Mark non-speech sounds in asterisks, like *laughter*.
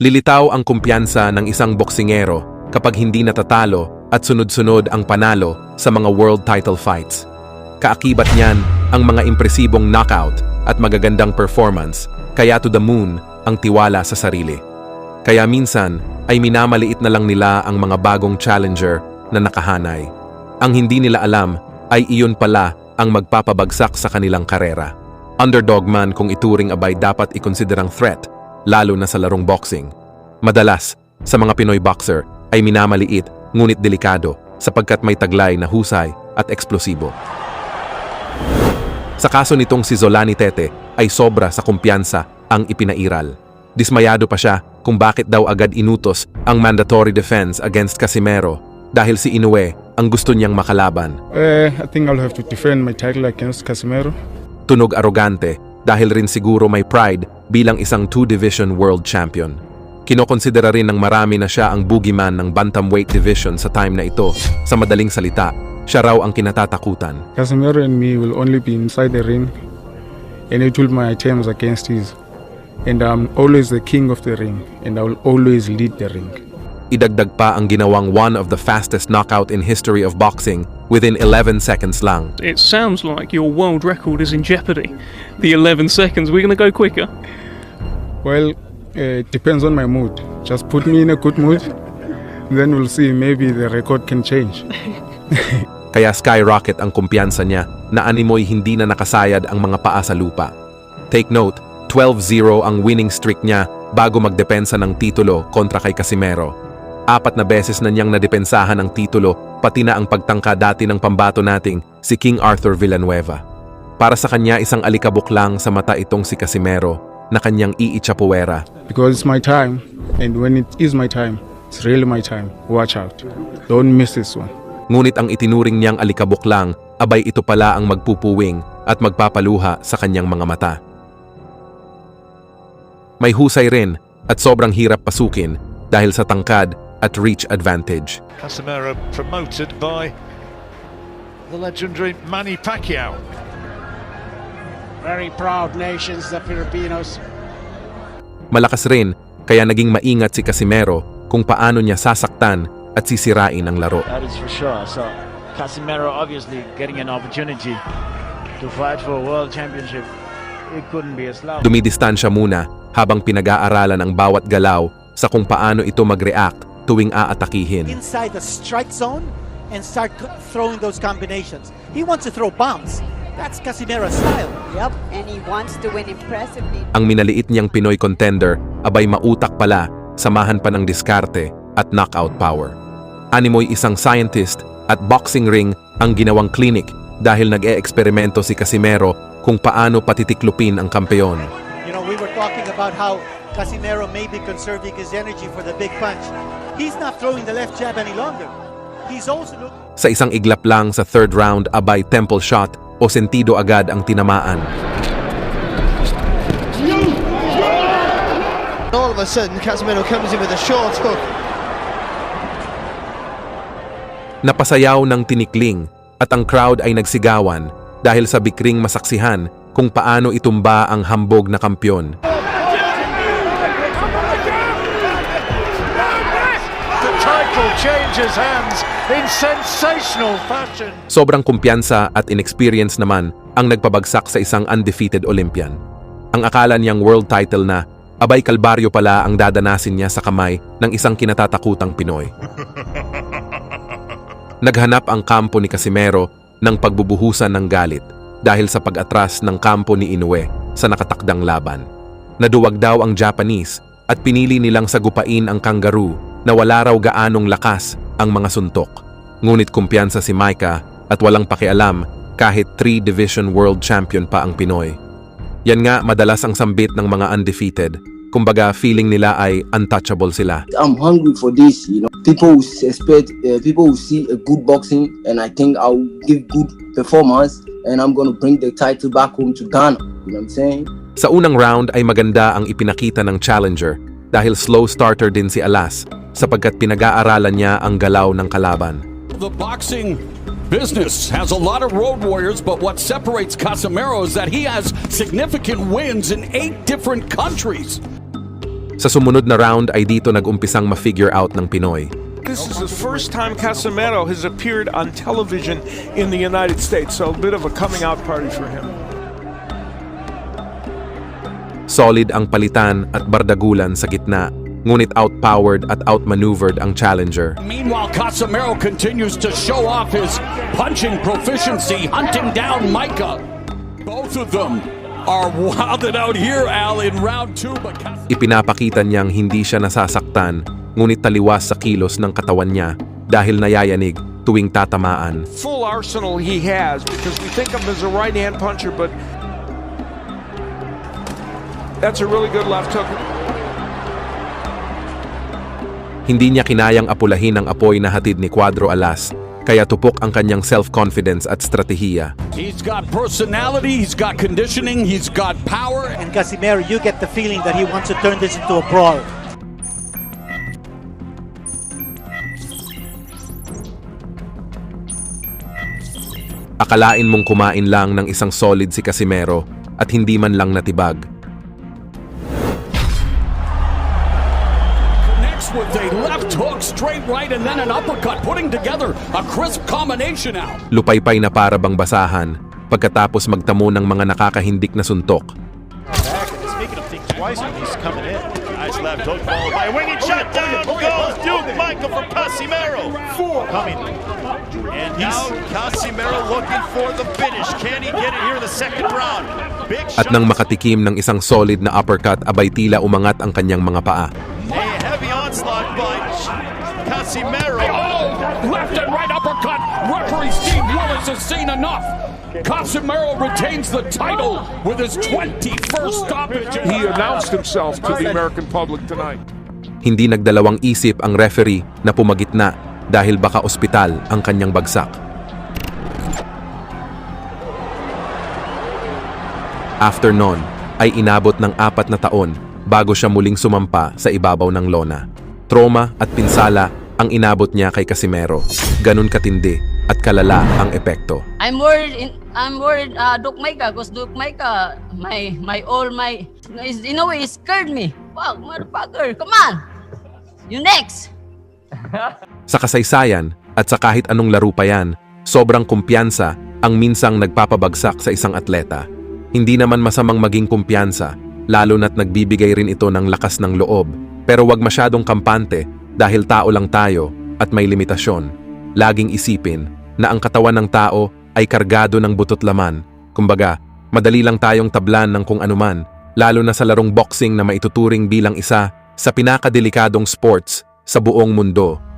Lilitaw ang kumpiyansa ng isang boksingero kapag hindi natatalo at sunod-sunod ang panalo sa mga world title fights. Kaakibat niyan ang mga impresibong knockout at magagandang performance, kaya to the moon ang tiwala sa sarili. Kaya minsan ay minamaliit na lang nila ang mga bagong challenger na nakahanay. Ang hindi nila alam ay iyon pala ang magpapabagsak sa kanilang karera. Underdog man kung ituring abay dapat ikonsiderang threat, lalo na sa larong boxing. Madalas, sa mga Pinoy boxer ay minamaliit ngunit delikado sapagkat may taglay na husay at eksplosibo. Sa kaso nitong si Zolani Tete ay sobra sa kumpiyansa ang ipinairal. Dismayado pa siya kung bakit daw agad inutos ang mandatory defense against Casimero dahil si Inoue ang gusto niyang makalaban. Uh, I think I'll have to defend my title against Casimiro. Tunog arogante dahil rin siguro may pride bilang isang two-division world champion. Kinokonsidera rin ng marami na siya ang boogeyman ng bantamweight division sa time na ito. Sa madaling salita, siya raw ang kinatatakutan. Casimiro and me will only be inside the ring, and it will my attempts against his. And I'm always the king of the ring, and I will always lead the ring. Idagdag pa ang ginawang one of the fastest knockout in history of boxing within 11 seconds lang. It sounds like your world record is in jeopardy. The 11 seconds, we're going to go quicker. Well, uh, it depends on my mood. Just put me in a good mood, then we'll see. Maybe the record can change. *laughs* Kaya skyrocket ang kumpiyansa niya na animoy hindi na nakasayad ang mga paa sa lupa. Take note, 12-0 ang winning streak niya bago magdepensa ng titulo kontra kay Casimero. Apat na beses na niyang nadepensahan ang titulo pati na ang pagtangka dati ng pambato nating si King Arthur Villanueva. Para sa kanya isang alikabok lang sa mata itong si Casimero na kanyang iitsapuwera. because it's my time, and when it is my time, it's really my time. Watch out. Don't miss this one. Ngunit ang itinuring niyang alikabok lang, abay ito pala ang magpupuwing at magpapaluha sa kanyang mga mata. May husay rin at sobrang hirap pasukin dahil sa tangkad at reach advantage. Casemiro promoted by the legendary Manny Pacquiao. Very proud nations, the Filipinos. Malakas rin kaya naging maingat si Casimero kung paano niya sasaktan at sisirain ang laro. That is for sure. So Casemiro obviously getting an opportunity to fight for a world championship. It couldn't be a slouch. Dumidistansya muna habang pinag-aaralan ang bawat galaw sa kung paano ito mag-react tuwing aatakihin. inside the strike zone and start throwing those combinations. He wants to throw bombs. That's Casimero's style. Yep, and he wants to win impressively. Ang minaliit niyang Pinoy contender abay mautak pala, samahan pa ng diskarte at knockout power. Animoy isang scientist at boxing ring ang ginawang clinic dahil nag-e-eksperimento si Casimero kung paano patitiklupin ang kampeon. You know, we were talking about how Casimero may be conserving his energy for the big punch. He's not throwing the left jab any longer. He's also looking. Sa isang iglap lang sa third round abay temple shot o sentido agad ang tinamaan. All of a sudden, Casemiro comes in with a short hook. Napasayaw ng tinikling at ang crowd ay nagsigawan dahil sa bikring masaksihan kung paano itumba ang hambog na kampyon. The title changes hands in sensational fashion. Sobrang kumpiyansa at inexperience naman ang nagpabagsak sa isang undefeated Olympian. Ang akala niyang world title na, abay kalbaryo pala ang dadanasin niya sa kamay ng isang kinatatakutang Pinoy. *laughs* Naghanap ang kampo ni Casimero ng pagbubuhusan ng galit dahil sa pag-atras ng kampo ni Inoue sa nakatakdang laban. Naduwag daw ang Japanese at pinili nilang sagupain ang kangaroo na wala raw gaanong lakas ang mga suntok. Ngunit kumpiyansa si Micah at walang pakialam kahit 3 division world champion pa ang Pinoy. Yan nga madalas ang sambit ng mga undefeated. Kumbaga feeling nila ay untouchable sila. I'm hungry for this. You know, people expect, uh, people will see a good boxing, and I think I'll give good performance, and I'm gonna bring the title back home to Ghana. You know what I'm saying? Sa unang round ay maganda ang ipinakita ng challenger dahil slow starter din si Alas sapagkat pinag-aaralan niya ang galaw ng kalaban. The boxing business has a lot of road warriors, but what separates Casemiro is that he has significant wins in eight different countries. Sa sumunod na round ay dito nag-umpisang ma-figure out ng Pinoy. This is the first time Casemiro has appeared on television in the United States, so a bit of a coming out party for him. Solid ang palitan at bardagulan sa gitna, ngunit outpowered at outmaneuvered ang challenger. Meanwhile, Casemiro continues to show off his punching proficiency, hunting down Micah. Both of them are wilded out here, Al, in round two, but Cas- Ipinapakita niyang hindi siya nasasaktan, ngunit taliwas sa kilos ng katawan niya dahil nayayanig tuwing tatamaan. Full arsenal he has because we think of him as a right hand puncher, but that's a really good left hook. Hindi niya kinayang apulahin ang apoy na hatid ni Cuadro Alas, kaya tupok ang kanyang self-confidence at strategiya. he's got personality, he's got conditioning, he's got power. And Casimiro, you get the feeling that he wants to turn this into a brawl. Akalain mong kumain lang ng isang solid si Casimero at hindi man lang natibag. Hook, straight right, and then an uppercut, putting together a crisp combination out. Lupaypay na para bang basahan pagkatapos magtamo ng mga nakakahindik na suntok. Left hook followed by a winged shot down goes Duke Michael from Casimiro. Coming. And now Casimiro looking for the finish. Can he get it here in the second round? Big At nang makatikim ng isang solid na uppercut abay tila umangat ang kanyang mga paa. Willis has seen enough. Casemiro retains the title with his 21st stoppage. He announced himself to the American public tonight. Hindi nagdalawang isip ang referee na pumagitna dahil baka ospital ang kanyang bagsak. After nun, ay inabot ng apat na taon bago siya muling sumampa sa ibabaw ng lona. Trauma at pinsala ang inabot niya kay Casimero. Ganun katindi at kalala ang epekto. I'm worried. In, I'm worried, uh, Duke Micah, because Duke Micah, my my all my, is, in a way, scared me. Fuck, motherfucker, come on. You next. Sa kasaysayan at sa kahit anong laro pa yan, sobrang kumpiyansa ang minsang nagpapabagsak sa isang atleta. Hindi naman masamang maging kumpiyansa, lalo na't nagbibigay rin ito ng lakas ng loob. Pero wag masyadong kampante dahil tao lang tayo at may limitasyon. Laging isipin na ang katawan ng tao ay kargado ng butot laman. Kumbaga, madali lang tayong tablan ng kung anuman, lalo na sa larong boxing na maituturing bilang isa sa pinakadelikadong sports sa buong mundo